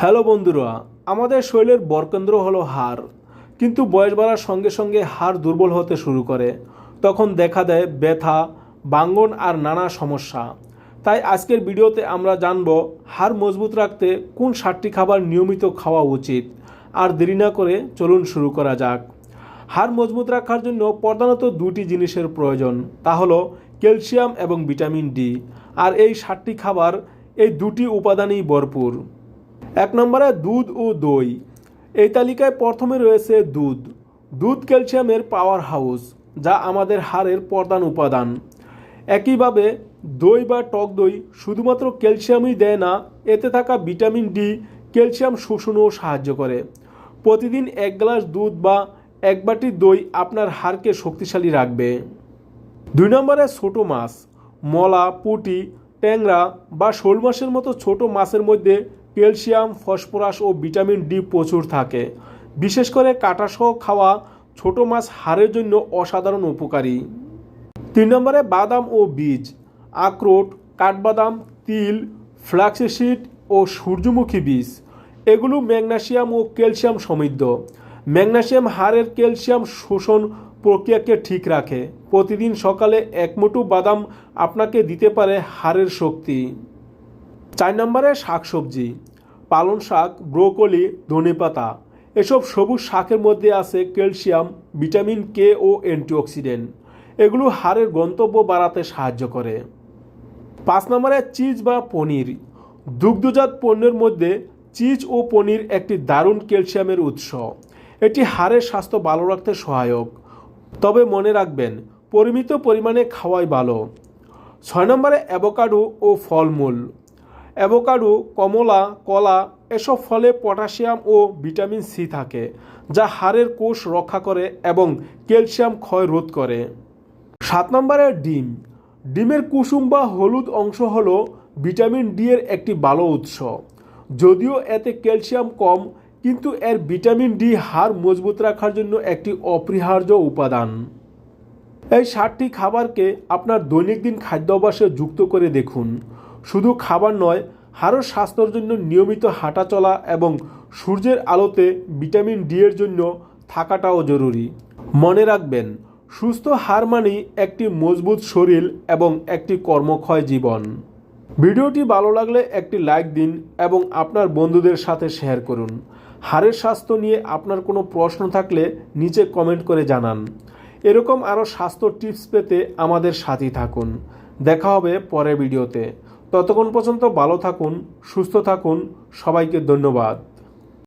Hello বন্ধুরা, আমাদের শরীরের বরকেন্দ্র হলো হাড়। কিন্তু বয়স বাড়ার সঙ্গে সঙ্গে হাড় দুর্বল হতে শুরু করে। তখন দেখা দেয় ব্যথা, বাঙ্গন আর নানা সমস্যা। তাই আজকের ভিডিওতে আমরা জানব হাড় মজবুত রাখতে কোন সাতটি খাবার নিয়মিত খাওয়া উচিত। আর দেরি না করে চলুন শুরু করা যাক। হাড় মজবুত রাখার জন্য প্রধানত দুটি জিনিসের প্রয়োজন। তা হলো ক্যালসিয়াম এবং ভিটামিন ডি। আর এই সাতটি খাবার, এই দুটি উপাদানেই ভরপুর। এক নম্বরে দুধ ও দই। এই তালিকায় প্রথমে রয়েছে দুধ। দুধ ক্যালসিয়ামের পাওয়ার হাউস, যা আমাদের হাড়ের প্রধান উপাদান। একইভাবে দই বা টক দই শুধুমাত্র ক্যালসিয়ামই দেয় না, এতে থাকা ভিটামিন ডি, ক্যালসিয়াম শোষণেও সাহায্য করে। প্রতিদিন এক গ্লাস দুধ বা এক বাটি দই আপনার হাড়কে শক্তিশালী রাখবে। দুই নম্বরে ছোট মাছ, মলা, পুঁটি, ট্যাংরা বা শোল মাছের মতো ছোট মাছের মধ্যে ক্যালসিয়াম, ফসফরাস ও ভিটামিন ডি প্রচুর থাকে। বিশেষ করে কাটাসহ খাওয়া ছোট মাছ হাড়ের জন্য অসাধারণ উপকারী। তিন নম্বরে বাদাম ও বীজ। আখরোট, কাঠবাদাম, তিল ফ্লাক্সিসিড ও সূর্যমুখী বীজ। এগুলো ম্যাগনেসিয়াম ও ক্যালসিয়াম সমৃদ্ধ। ম্যাগনেসিয়াম হাড়ের ক্যালসিয়াম শোষণ প্রক্রিয়াকে ঠিক রাখে। প্রতিদিন সকালে এক বাদাম আপনাকে দিতে পারে হাড়ের শক্তি। চার নম্বরে শাকসবজি। পালং শাক, ব্রোকলি ধনেপাতা এসব সবুজ শাকের মধ্যে আছে ক্যালসিয়াম, ভিটামিন কে ও অ্যান্টিঅক্সিডেন্ট। এগুলো হাড়ের গন্তব্য বাড়াতে সাহায্য করে। পাঁচ নম্বরে চিজ বা পনির। দুগ্ধজাত পণ্যের মধ্যে চিজ ও পনির একটি দারুণ ক্যালসিয়ামের উৎস। এটি হাড়ের স্বাস্থ্য ভালো রাখতে সহায়ক। তবে মনে রাখবেন, পরিমিত পরিমাণে খাওয়াই ভালো। ছয় নম্বরে অ্যাভোকাডো ও ফলমূল। অ্যাভোকাডো, কমলা, কলা এসব ফলে পটাশিয়াম ও ভিটামিন সি থাকে, যা হাড়ের কোষ রক্ষা করে এবং ক্যালসিয়াম ক্ষয় রোধ করে। সাত নম্বরে ডিম। ডিমের কুসুম বা হলুদ অংশ হল ভিটামিন ডি এর একটি ভালো উৎস। যদিও এতে ক্যালসিয়াম কম, কিন্তু এর ভিটামিন ডি হাড় মজবুত রাখার জন্য একটি অপরিহার্য উপাদান। এই সাতটি খাবারকে আপনার দৈনন্দিন খাদ্যাভ্যাসে যুক্ত করে দেখুন। শুধু খাবার নয় হাড়ের স্বাস্থ্যের জন্য নিয়মিত হাঁটা চলা এবং সূর্যের আলোতে ভিটামিন ডি এর জন্য থাকাটাও জরুরি। মনে রাখবেন, সুস্থ হার মানেই একটি মজবুত শরীর এবং একটি কর্মক্ষয় জীবন। ভিডিওটি ভালো লাগলে একটি লাইক দিন এবং আপনার বন্ধুদের সাথে শেয়ার করুন। হাড়ের স্বাস্থ্য নিয়ে আপনার কোনো প্রশ্ন থাকলে নিচে কমেন্ট করে জানান। এরকম আরও স্বাস্থ্য টিপস পেতে আমাদের সাথেই থাকুন। দেখা হবে পরের ভিডিওতে। ততক্ষণ পর্যন্ত ভালো থাকুন সুস্থ থাকুন সবাইকে ধন্যবাদ।